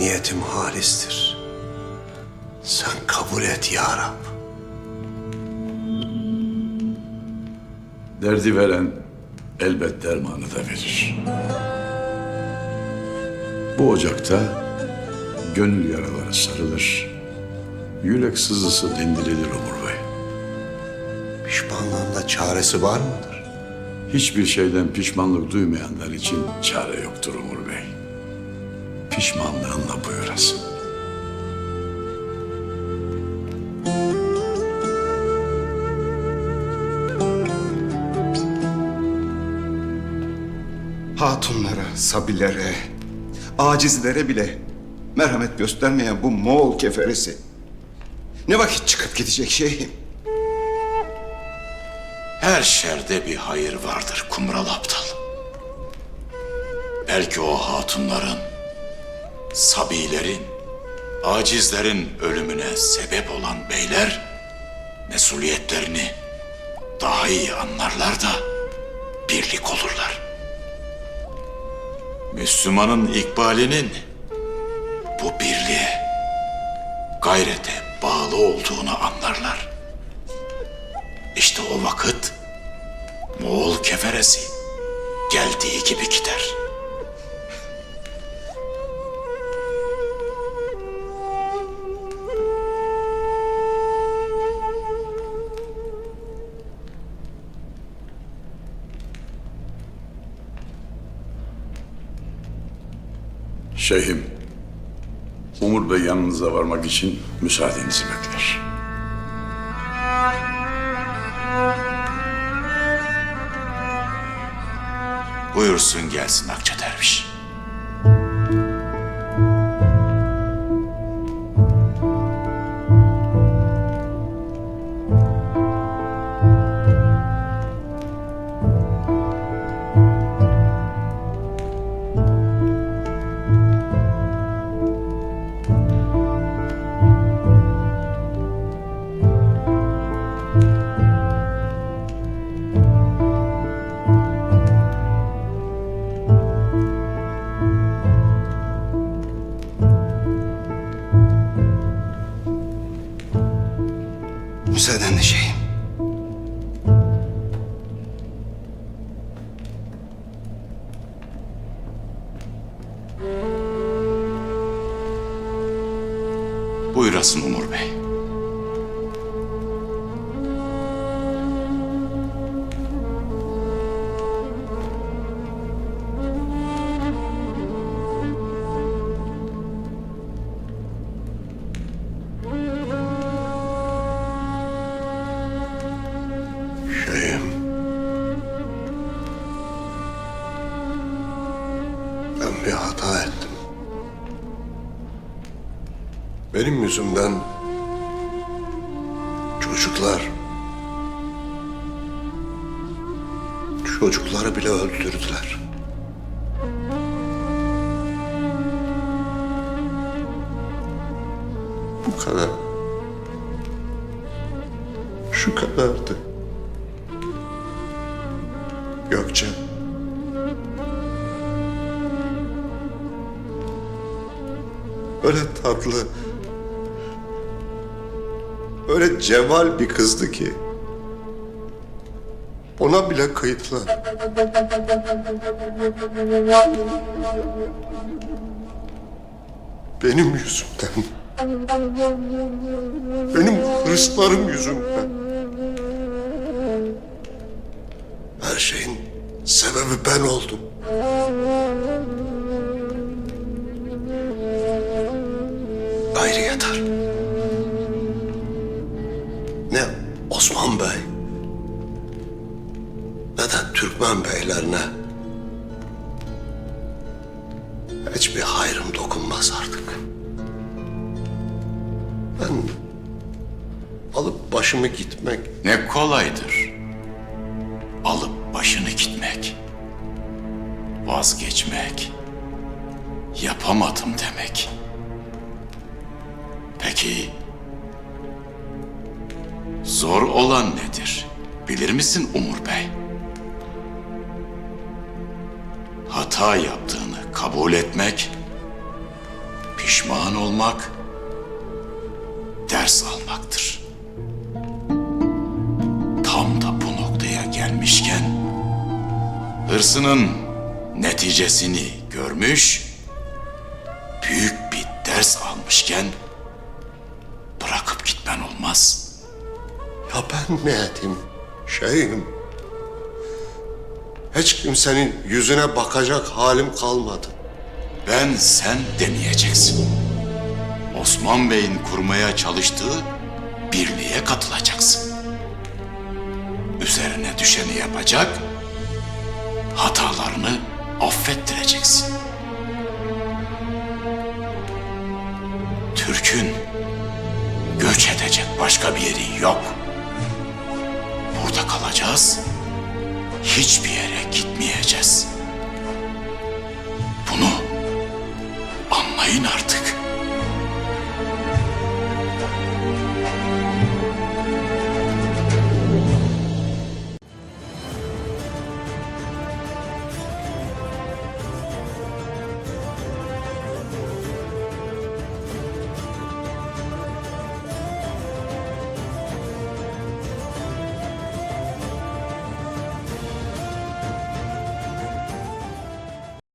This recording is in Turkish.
Niyetim halistir. Sen kabul et ya Rab. Derdi veren elbet dermanı da verir. Bu ocakta gönül yaraları sarılır, yürek sızısı dindirilir Umur Bey. Pişmanlığın da çaresi var mıdır? Hiçbir şeyden pişmanlık duymayanlar için çare yoktur Umur Bey. Pişmanlığınla buyurasın. Hatunlara, sabilere, acizlere bile merhamet göstermeyen bu Moğol keferesi. Ne vakit çıkıp gidecek şeyhim? Her şerde bir hayır vardır kumral aptal. Belki o hatunların, sabilerin, acizlerin ölümüne sebep olan beyler mesuliyetlerini daha iyi anlarlar da birlik olurlar. Müslümanın ikbalinin bu birliğe, gayrete bağlı olduğunu anlarlar. İşte o vakit Moğol keferesi geldiği gibi gider. Şeyhim, Umur Bey yanınıza varmak için müsaadenizi bekler. Buyursun gelsin Akça Derviş. Buyurasın Umur Bey. Şeyim. Ben bir hata ettim. Benim yüzümden çocuklar çocukları bile öldürdüler. Bu kadar. Şu kadardı. Gökçe. Öyle tatlı. Öyle cemal bir kızdı ki. Ona bile kayıtlar. Benim yüzümden. Benim hırslarım yüzünden. Her şeyin sebebi ben oldum. Gayrı yeter. Osman Bey ne de Türkmen beylerine hiçbir hayrım dokunmaz artık. Ben alıp başımı gitmek Ne kolaydır. Alıp başını gitmek. Vazgeçmek. Yapamadım demek. Peki zor olan nedir? Bilir misin Umur Bey? Hata yaptığını kabul etmek, pişman olmak ders almaktır. Tam da bu noktaya gelmişken hırsının neticesini görmüş, büyük bir ders almışken bırakıp gitmen olmaz. Ya ben ne edeyim şeyim? Hiç kimsenin yüzüne bakacak halim kalmadı. Ben sen demeyeceksin. Osman Bey'in kurmaya çalıştığı birliğe katılacaksın. Üzerine düşeni yapacak, hatalarını affettireceksin. Türk'ün göç edecek başka bir yeri yok. Kalacağız, hiçbir yere gitmeyeceğiz. Bunu anlayın artık.